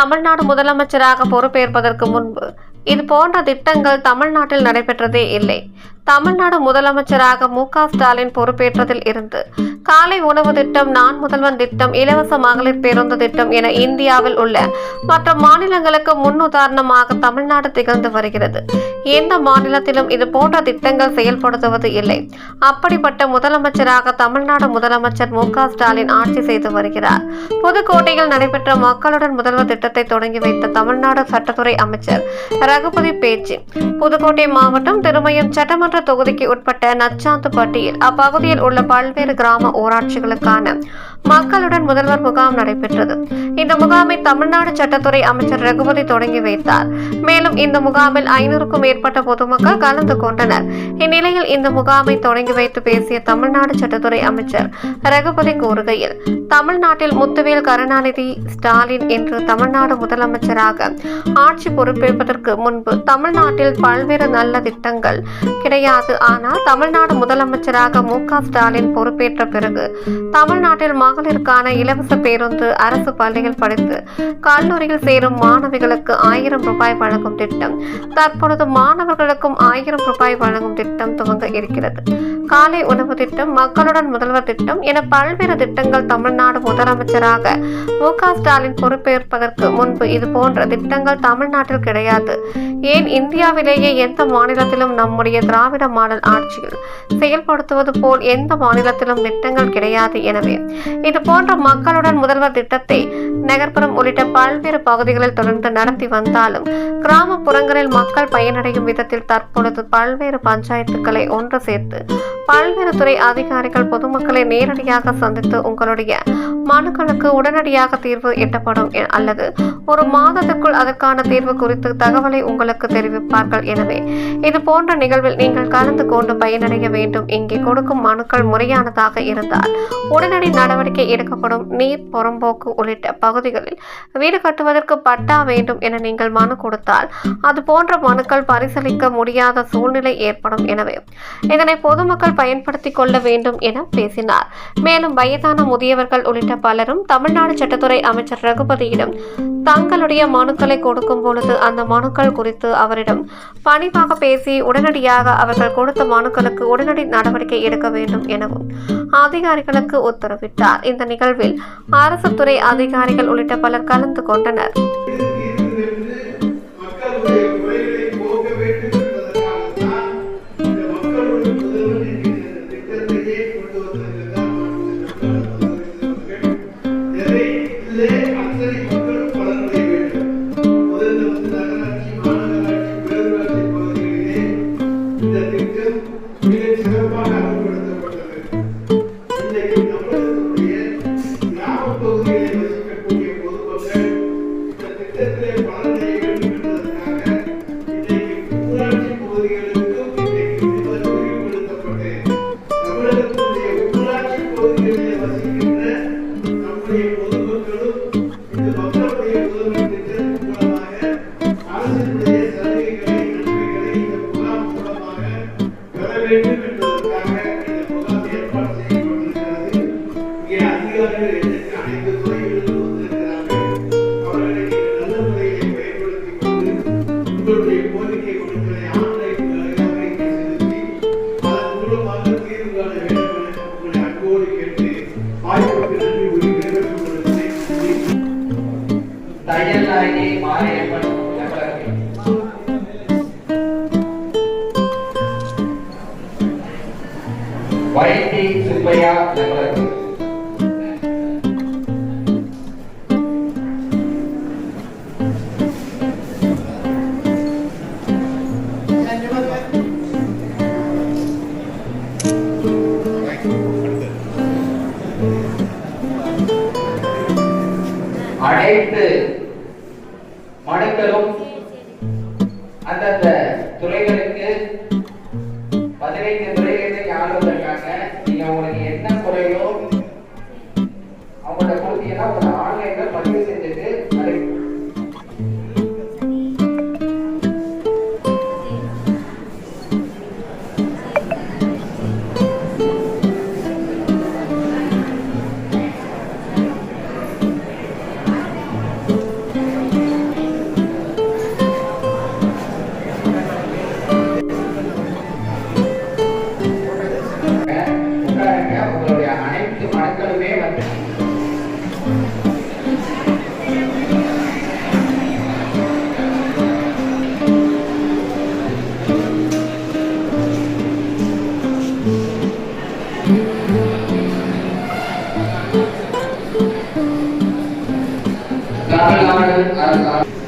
தமிழ்நாடு முதலமைச்சராக பொறுப்பேற்பதற்கு முன்பு இது போன்ற திட்டங்கள் தமிழ்நாட்டில் நடைபெற்றதே இல்லை. தமிழ்நாடு முதலமைச்சராக மு க ஸ்டாலின் பொறுப்பேற்றதில் இருந்து காலை உணவு திட்டம் நான் முதல்வன் திட்டம் இலவச மகளிர் பேருந்து திட்டம் என இந்தியாவில் உள்ள மற்ற மாநிலங்களுக்கு முன்னுதாரணமாக தமிழ்நாடு திகழ்ந்து வருகிறது. எந்த மாநிலத்திலும் இது போன்ற திட்டங்கள் செயல்படுத்துவது இல்லை. அப்படிப்பட்ட முதலமைச்சராக தமிழ்நாடு முதலமைச்சர் மு ஸ்டாலின் ஆட்சி செய்து வருகிறார். புதுக்கோட்டையில் நடைபெற்ற மக்களுடன் முதல்வர் திட்டத்தை தொடங்கி வைத்த தமிழ்நாடு சட்டத்துறை அமைச்சர் ரகுபதி பேச்சு புதுக்கோட்டை மாவட்டம் திருமயம் சட்டமன்ற தொகுதிக்கு உட்பட்ட நச்சாந்துப்பட்டியில் அப்பகுதியில் உள்ள பல்வேறு கிராம ஊராட்சிகளுக்கான மக்களுடன் முதல்வர் முகாம் நடைபெற்றது. இந்த முகாமை தமிழ்நாடு சட்டத்துறை அமைச்சர் ரகுபதி தொடங்கி வைத்தார். மேலும் இந்த முகாமில் ஐநூறுக்கும் மேற்பட்ட பொதுமக்கள் கலந்து கொண்டனர். இந்நிலையில் இந்த முகாமை தொடங்கி வைத்து பேசிய தமிழ்நாடு சட்டத்துறை அமைச்சர் ரகுபதி கூறுகையில் தமிழ்நாட்டில் முத்துவேல் கருணாநிதி ஸ்டாலின் என்று தமிழ்நாடு முதலமைச்சராக ஆட்சி பொறுப்பேற்பதற்கு முன்பு தமிழ்நாட்டில் பல்வேறு நல்ல திட்டங்கள் கிடையாது. ஆனால் தமிழ்நாடு முதலமைச்சராக மு ஸ்டாலின் பொறுப்பேற்ற பிறகு தமிழ்நாட்டில் மக மகளிருக்கான இலவச பேருந்து அரசு பள்ளியில் படித்து கல்லூரியில் சேரும் மாணவிகளுக்கு ஆயிரம் ரூபாய் வழங்கும் திட்டம். தற்பொழுது மாணவர்களுக்கும் ஆயிரம் ரூபாய் வழங்கும் திட்டம் துவங்க இருக்கிறது. காலை உணவு திட்டம் மக்களுடன் முதல்வர் திட்டம் என பல்வேறு திட்டங்கள் தமிழ்நாடு முதலமைச்சராக மு க ஸ்டாலின் பொறுப்பேற்பதற்கு முன்பு இது போன்ற திட்டங்கள் தமிழ்நாட்டில் கிடையாது. ஏன் இந்தியாவிலேயே எந்த மாநிலத்திலும் நம்முடைய திராவிட மாடல் ஆட்சியில் செயல்படுத்துவது போல் எந்த மாநிலத்திலும் திட்டங்கள் கிடையாது எனவே இது போன்ற மக்களுடன் முதல்வர் திட்டத்தை நகர்ப்புறம் உள்ளிட்ட பல்வேறு பகுதிகளில் தொடர்ந்து நடத்தி வந்தாலும் கிராமப்புறங்களில் மக்கள் பயனடையும் விதத்தில் தற்பொழுது பல்வேறு பஞ்சாயத்துக்களை ஒன்று சேர்த்து பல்வேறு துறை அதிகாரிகள் பொதுமக்களை நேரடியாக சந்தித்து உங்களுடைய மனுக்களுக்கு உடனடியாக தீர்வு எட்டப்படும். அல்லது ஒரு மாதத்திற்குள் அதற்கான தீர்வு குறித்து தகவலை உங்களுக்கு தெரிவிப்பார்கள். எனவே இது போன்ற நிகழ்வில் நீங்கள் கலந்து கொண்டு பயனடைய வேண்டும். இங்கே கொடுக்கும் மனுக்கள் முறையானதாக இருந்தால் உடனடி நடவடிக்கை எடுக்கப்படும். நீர் புறம்போக்கு உள்ளிட்ட பகுதிகளில் வீடு கட்டுவதற்கு பட்டா வேண்டும் என நீங்கள் மனு கொடுத்தால் அது போன்ற மனுக்கள் பரிசீலிக்க முடியாத சூழ்நிலை ஏற்படும். எனவே இதனை பொதுமக்கள் பயன்படுத்திக் கொள்ள வேண்டும் என பேசினார். மேலும் வயதான முதியவர்கள் உள்ளிட்ட பலரும் தமிழ்நாடு சட்டத்துறை அமைச்சர் ரகுபதியிடம் தங்களுடைய மனுக்களை கொடுக்கும் பொழுது அந்த மனுக்கள் குறித்து அவரிடம் பணிவாக பேசி உடனடியாக அவர்கள் கொடுத்த மனுக்களுக்கு உடனடி நடவடிக்கை எடுக்க வேண்டும் எனவும் அதிகாரிகளுக்கு உத்தரவிட்டார். இந்த நிகழ்வில் அரசு துறை அதிகாரிகள் உள்ளிட்ட பலர் கலந்து கொண்டனர். வைத்தி சுப்பையா நகரத்தில் அனைத்து மனுக்களும் அந்தந்த துறைகளுக்கு பதினைந்து Nó cũng ở. Gracias.